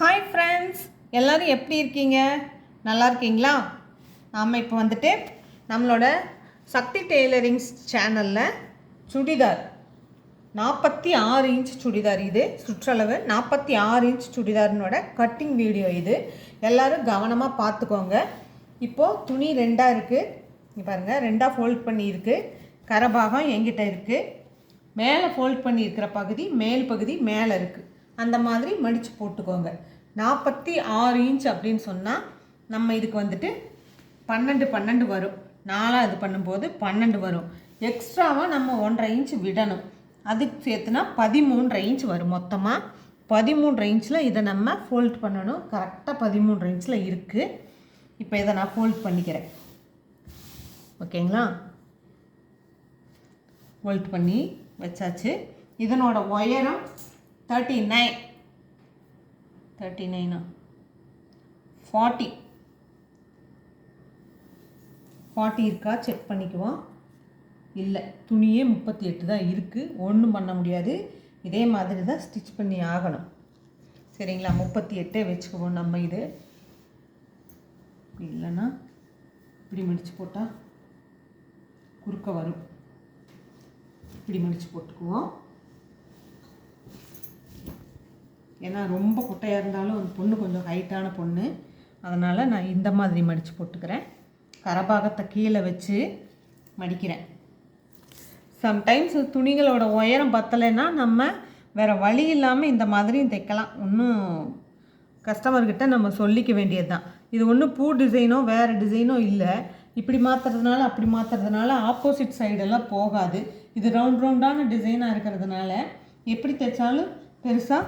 Hi friends எல்லோரும் எப்படி இருக்கீங்க? நல்லா இருக்கீங்களா? நாம் இப்போ வந்துட்டு நம்மளோட சக்தி டெய்லரிங்ஸ் சேனலில் சுடிதார். நாற்பத்தி ஆறு இன்ச் சுடிதார் இது. சுற்றளவு நாற்பத்தி ஆறு இன்ச் சுடிதாரினோட கட்டிங் வீடியோ இது. எல்லோரும் கவனமாக பார்த்துக்கோங்க. இப்போது துணி ரெண்டாக இருக்குது பாருங்கள் ரெண்டாக ஃபோல்ட் பண்ணியிருக்கு கரபாகம் எங்கிட்ட இருக்குது மேலே ஃபோல்ட் பண்ணியிருக்கிற பகுதி மேல் பகுதி மேலே இருக்குது அந்த மாதிரி மடித்து போட்டுக்கோங்க. நாற்பத்தி ஆறு இன்ச் அப்படின்னு சொன்னால் நம்ம இதுக்கு வந்துட்டு பன்னெண்டு பன்னெண்டு வரும். நாலாக இது பண்ணும்போது பன்னெண்டு வரும். எக்ஸ்ட்ராவாக நம்ம ஒன்றரை இன்ச் விடணும். அதுக்கு சேர்த்துனா பதிமூன்றரை இன்ச் வரும் மொத்தமாக பதிமூன்றரை இன்ச்சில் இதை நம்ம ஃபோல்ட் பண்ணணும். கரெக்டாக பதிமூன்றரை இன்ச்சில் இருக்குது இப்போ இதை நான் ஃபோல்ட் பண்ணிக்கிறேன். ஓகேங்களா ஃபோல்ட் பண்ணி வச்சாச்சு. இதனோட உயரம் தேர்ட்டி நைன் தேர்ட்டி நைனா ஃபார்ட்டி ஃபார்ட்டி இருக்கா? செக் பண்ணிக்குவோம் இல்லை துணியே முப்பத்தி எட்டு தான் இருக்குது ஒன்றும் பண்ண முடியாது. இதே மாதிரி தான் ஸ்டிச் பண்ணி ஆகணும். சரிங்களா? முப்பத்தி எட்டே வச்சுக்குவோம் நம்ம இது. இப்படி இல்லைன்னா இப்படி மடித்து போட்டால் குறுக்க வரும். இப்படி மடித்து போட்டுக்குவோம். ஏன்னா ரொம்ப குட்டையாக இருந்தாலும் அந்த பொண்ணு கொஞ்சம் ஹைட்டான பொண்ணு. அதனால் நான் இந்த மாதிரி மடித்து போட்டுக்கிறேன். கரபாகத்தை கீழே வச்சு மடிக்கிறேன். சம்டைம்ஸ் துணிகளோட உயரம் பத்தலைன்னா நம்ம வேறு வழி இல்லாமல் இந்த மாதிரியும் தைக்கலாம். ஒன்றும் கஸ்டமர்கிட்ட நம்ம சொல்லிக்க வேண்டியது தான் இது ஒன்றும் பூ டிசைனோ வேறு டிசைனோ இல்லை. இப்படி மாற்றுறதுனால அப்படி மாற்றுறதுனால ஆப்போசிட் சைடெல்லாம் போகாது. இது ரவுண்ட் ரவுண்டான டிசைனாக இருக்கிறதுனால. எப்படி தைச்சாலும் பெருசாக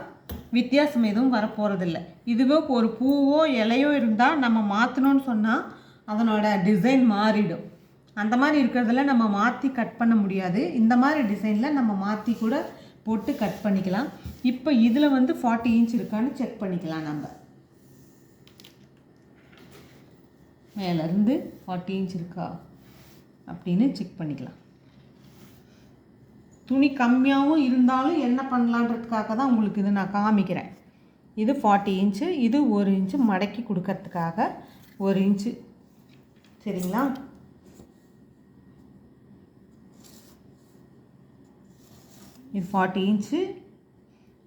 வித்தியாசம் எதுவும் வரப்போகிறதில்ல இதுவே ஒரு பூவோ இலையோ இருந்தால் நம்ம மாற்றணும்னு சொன்னால் அதனோட டிசைன் மாறிடும். அந்த மாதிரி இருக்கிறதுல நம்ம மாற்றி கட் பண்ண முடியாது. இந்த மாதிரி டிசைனில் நம்ம மாற்றி கூட போட்டு கட் பண்ணிக்கலாம். இப்போ இதில் வந்து ஃபார்ட்டி இன்ச் இருக்கான்னு செக் பண்ணிக்கலாம் நம்ம. மேலேருந்து ஃபார்ட்டி இன்ச் இருக்கா? அப்படின்னு செக் பண்ணிக்கலாம். துணி கம்மியாகவும் இருந்தாலும் என்ன பண்ணலான்றதுக்காக தான் உங்களுக்கு இது நான் காமிக்கிறேன். இது ஃபார்ட்டி இன்ச்சு இது ஒரு இன்ச்சு மடக்கி கொடுக்கறதுக்காக ஒரு இன்ச்சு. சரிங்களா? இது ஃபார்ட்டி இன்ச்சு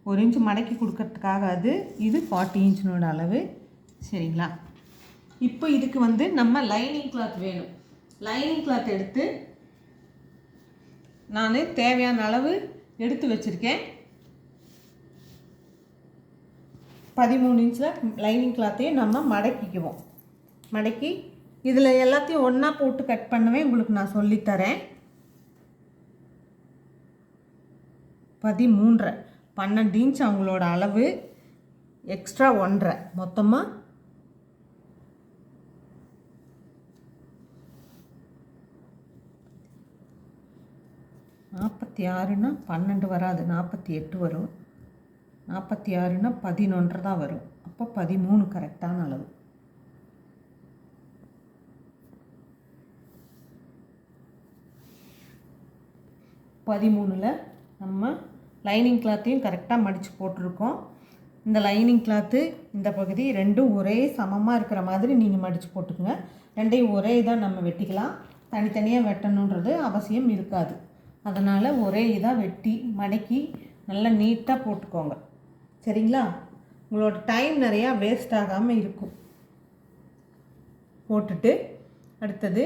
ஒரு இன்ச்சு மடக்கி கொடுக்கறதுக்காக அது இது ஃபார்ட்டி இன்ச்சினோட அளவு. சரிங்களா? இப்போ இதுக்கு வந்து நம்ம லைனிங் கிளாத் வேணும். லைனிங் கிளாத் எடுத்து நான் தேவையான அளவு எடுத்து வச்சுருக்கேன். பதிமூணு இன்ச்சில் லைனிங் கிளாத்தையும் நம்ம மடக்கிக்குவோம். மடக்கி இதில் எல்லாத்தையும் ஒன்றா போட்டு கட் பண்ணவே உங்களுக்கு நான் சொல்லித்தரேன். பதிமூன்றரை. பன்னெண்டு இன்ச் அவங்களோட அளவு. எக்ஸ்ட்ரா ஒன்றரை. மொத்தமாக நாற்பத்தி ஆறுனா பன்னெண்டு வராது நாற்பத்தி எட்டு வரும். நாற்பத்தி ஆறுனா பதினொன்று தான் வரும். அப்போ பதிமூணு கரெக்டான அளவு. பதிமூணில் நம்ம லைனிங் கிளாத்தையும் கரெக்டாக மடித்து போட்டிருக்கோம். இந்த லைனிங் கிளாத்து இந்த பகுதி ரெண்டும் ஒரே சமமாக இருக்கிற மாதிரி நீங்கள் மடித்து போட்டுக்கோங்க. ரெண்டையும் ஒரே இதாக நம்ம வெட்டிக்கலாம். தனித்தனியாக வெட்டணுன்றது அவசியம் இருக்காது. அதனால் ஒரே இதாக வெட்டி மடக்கி நல்லா நீட்டாக போட்டுக்கோங்க. சரிங்களா? உங்களோட டைம் நிறையா வேஸ்ட் ஆகாமல் இருக்கும். போட்டுட்டு அடுத்தது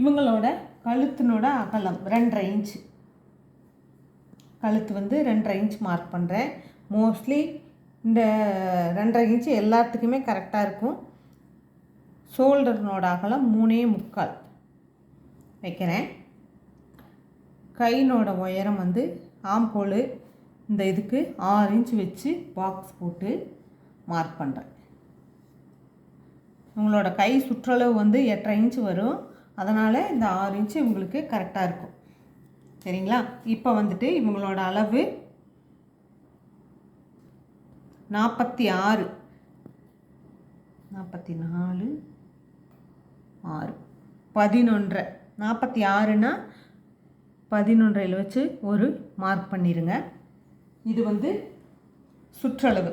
இவங்களோட கழுத்தினோட அகலம் ரெண்டரை இன்ச்சு கழுத்து வந்து ரெண்டரை இன்ச் மார்க் பண்ணுறேன் மோஸ்ட்லி இந்த ரெண்டரை இன்ச்சு எல்லாத்துக்குமே கரெக்டாக இருக்கும். ஷோல்டர்னோட அகலம் மூணே முக்கால். வைக்கிறேன். கையினோட உயரம் வந்து ஆம்போல் இந்த இதுக்கு ஆறு இன்ச் வச்சு பாக்ஸ் போட்டு மார்க் பண்ணுறேன் உங்களோட கை சுற்றளவு வந்து எட்டரை இன்ச் வரும். அதனால் இந்த ஆறு இன்ச்சு இவங்களுக்கு கரெக்டாக இருக்கும். சரிங்களா? இப்போ வந்துட்டு இவங்களோட அளவு நாற்பத்தி ஆறு. நாற்பத்தி நாலு ஆறு. பதினொன்றரை. நாற்பத்தி ஆறுனா பதினொன்றையில் வச்சு ஒரு மார்க் பண்ணிடுங்க இது வந்து சுற்றளவு.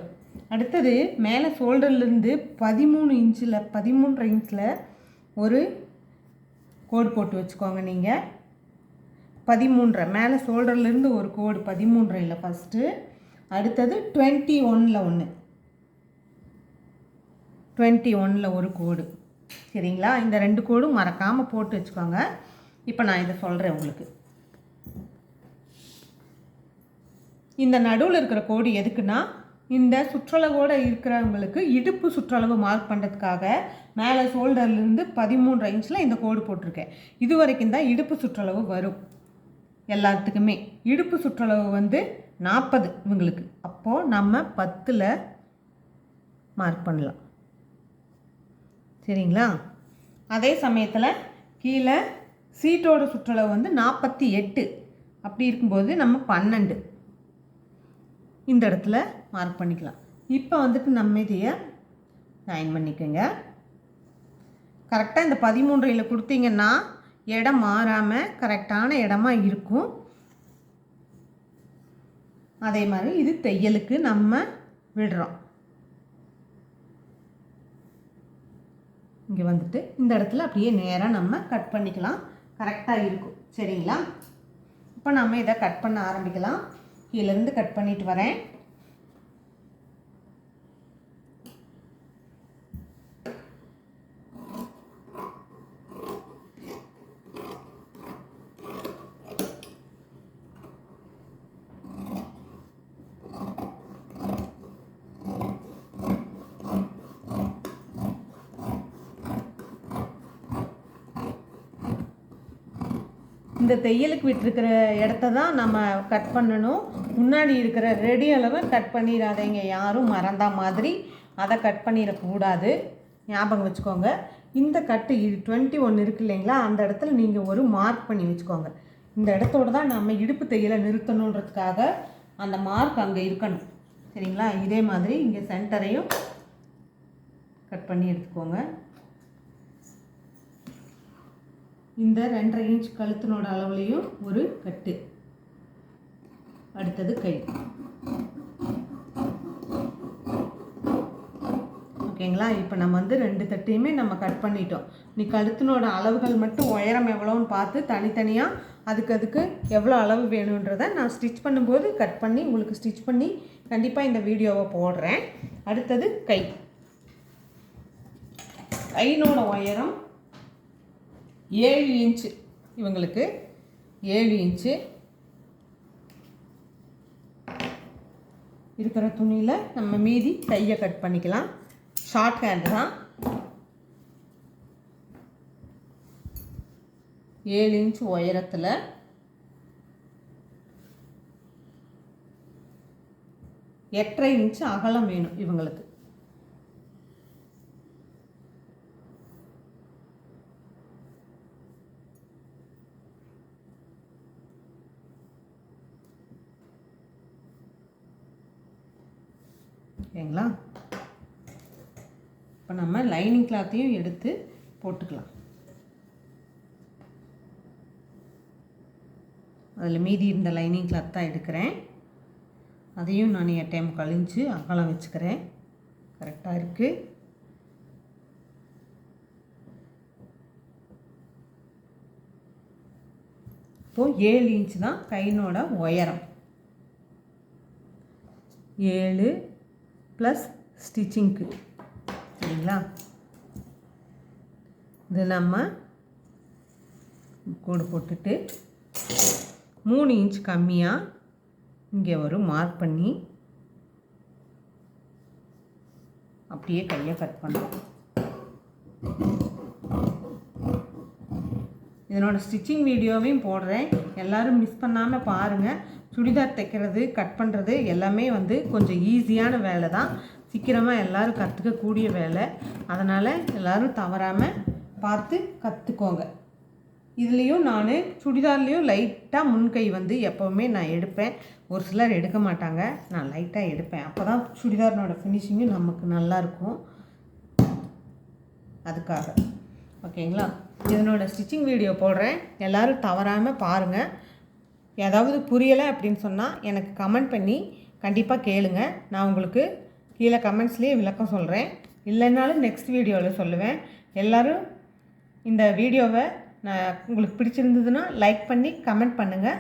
அடுத்தது மேலே ஷோல்டர்லேருந்து பதிமூணு இன்ச்சில் பதிமூன்றரை இன்ச்சில் ஒரு கோடு போட்டு வச்சுக்கோங்க நீங்கள் பதிமூன்றரை. மேலே ஷோல்டர்லேருந்து ஒரு கோடு பதிமூன்றையில் ஃபஸ்ட்டு அடுத்தது டுவெண்ட்டி ஒனில் ஒன்று டுவெண்ட்டி ஒனில் ஒரு கோடு. சரிங்களா? இந்த ரெண்டு கோடும் மறக்காமல் போட்டு வச்சுக்கோங்க. இப்போ நான் இதை சொல்கிறேன் உங்களுக்கு. இந்த நடுவில் இருக்கிற கோடு எதுக்குன்னா இந்த சுற்றளவோடு இருக்கிறவங்களுக்கு இடுப்பு சுற்றளவு மார்க் பண்ணுறதுக்காக மேலே ஷோல்டர்லேருந்து பதிமூன்று இன்ச்சில் இந்த கோடு போட்டிருக்கேன். இது வரைக்கும் தான் இடுப்பு சுற்றளவு வரும். எல்லாத்துக்குமே. இடுப்பு சுற்றளவு வந்து நாற்பது இவங்களுக்கு. அப்போது நம்ம பத்தில் மார்க் பண்ணலாம். சரிங்களா? அதே சமயத்தில் கீழே சீட்டோட சுற்றளவு வந்து நாற்பத்தி எட்டு. அப்படி இருக்கும்போது நம்ம பன்னெண்டு. இந்த இடத்துல மார்க் பண்ணிக்கலாம். இப்போ வந்துட்டு நம்ம இதையை ஜாயின் பண்ணிக்கோங்க. கரெக்டாக இந்த பதிமூன்றையில் கொடுத்தீங்கன்னா இடம் மாறாமல் கரெக்டான இடமா இருக்கும். அதே மாதிரி இது தையலுக்கு நம்ம விடுறோம். இங்கே வந்துட்டு இந்த இடத்துல அப்படியே நேராக நம்ம கட் பண்ணிக்கலாம். கரெக்டாக இருக்கும். சரிங்களா? இப்போ நம்ம இதை கட் பண்ண ஆரம்பிக்கலாம். கீழேருந்து கட் பண்ணிட்டு வரேன். இந்த தையலுக்கு விட்டுருக்கிற இடத்த தான் நம்ம கட் பண்ணணும். முன்னாடி இருக்கிற ரெடி அளவை கட் பண்ணிடாதீங்க. யாரும் மறந்தா மாதிரி அதை கட் பண்ணிடக்கூடாது. ஞாபகம் வச்சுக்கோங்க. இந்த கட்டு டுவெண்ட்டி ஒன் இருக்கு இல்லைங்களா? அந்த இடத்துல நீங்கள் ஒரு மார்க் பண்ணி வச்சுக்கோங்க. இந்த இடத்தோட தான் நம்ம இடுப்பு தையலை நிறுத்தணுன்றதுக்காக அந்த மார்க் அங்கே இருக்கணும். சரிங்களா? இதே மாதிரி இங்கே சென்டரையும் கட் பண்ணி எடுத்துக்கோங்க. இந்த ரெண்டரை இன்ச் கழுத்தினோட அளவுலேயும் ஒரு கட்டு. அடுத்தது கை. ஓகேங்களா? இப்போ நம்ம வந்து ரெண்டு தட்டையுமே நம்ம கட் பண்ணிட்டோம். நீ கழுத்தினோட அளவுகள் மட்டும் உயரம் எவ்வளோன்னு பார்த்து தனித்தனியாக அதுக்கு அதுக்கு எவ்வளோ அளவு வேணுன்றதை நான் ஸ்டிச் பண்ணும்போது கட் பண்ணி உங்களுக்கு ஸ்டிச் பண்ணி கண்டிப்பாக இந்த வீடியோவை போடுறேன். அடுத்தது கை. கையினோட உயரம் ஏழு இன்ச்சு இவங்களுக்கு ஏழு இன்ச்சு இருக்கிற துணியில் நம்ம மீதி கையை கட் பண்ணிக்கலாம். ஷார்ட் ஹேண்ட் தான் ஏழு இன்ச் உயரத்தில். எட்டரை இன்ச்சு அகலம் வேணும் இவங்களுக்கு. ஓகேங்களா? இப்போ நம்ம லைனிங் கிளாத்தையும் எடுத்து போட்டுக்கலாம். அதில் மீதி இருந்த லைனிங் கிளாத் தான் எடுக்கிறேன். அதையும் நான் என் டைம் கழிஞ்சு அகலம் வச்சுக்கிறேன். கரெக்டாக இருக்குது இப்போது ஏழு இன்ச் தான் கையினோட உயரம். ஏழு ப்ளஸ் ஸ்டிச்சிங்க்கு சரிங்களா? இது நம்ம கோடு போட்டுட்டு மூணு இன்ச் கம்மியாக இங்கே ஒரு மார்க் பண்ணி அப்படியே கையை கட் பண்ணலாம் இதனோட ஸ்டிச்சிங் வீடியோவையும் போடுறேன். எல்லோரும் மிஸ் பண்ணாமல் பாருங்கள் சுடிதார் தைக்கிறது கட் பண்ணுறது எல்லாமே வந்து கொஞ்சம் ஈஸியான வேலை தான். சீக்கிரமாக எல்லோரும் கற்றுக்கக்கூடிய வேலை. அதனால் எல்லோரும் தவறாமல் பார்த்து கற்றுக்கோங்க இதுலேயும் நான் சுடிதார்லேயும் லைட்டாக முன்கை வந்து எப்போவுமே நான் எடுப்பேன். ஒரு சிலர் எடுக்க மாட்டாங்க. நான் லைட்டாக எடுப்பேன். அப்போ தான் சுடிதார்னோட ஃபினிஷிங்கும் நமக்கு நல்லாயிருக்கும் அதுக்காக. ஓகேங்களா இதனோட ஸ்டிச்சிங் வீடியோ போடுறேன். எல்லோரும் தவறாமல் பாருங்கள் ஏதாவது புரியலை அப்படின்னு சொன்னால் எனக்கு கமெண்ட் பண்ணி கண்டிப்பாக கேளுங்க. நான் உங்களுக்கு கீழே கமெண்ட்ஸ்லேயே விளக்கம் சொல்கிறேன் இல்லைன்னாலும் நெக்ஸ்ட் வீடியோவில் சொல்லுவேன். எல்லோரும் இந்த வீடியோவை நான் உங்களுக்கு பிடிச்சிருந்ததுன்னா லைக் பண்ணி கமெண்ட் பண்ணுங்கள்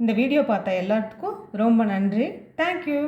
இந்த வீடியோ பார்த்த எல்லாத்துக்கும் ரொம்ப நன்றி. தேங்க்யூ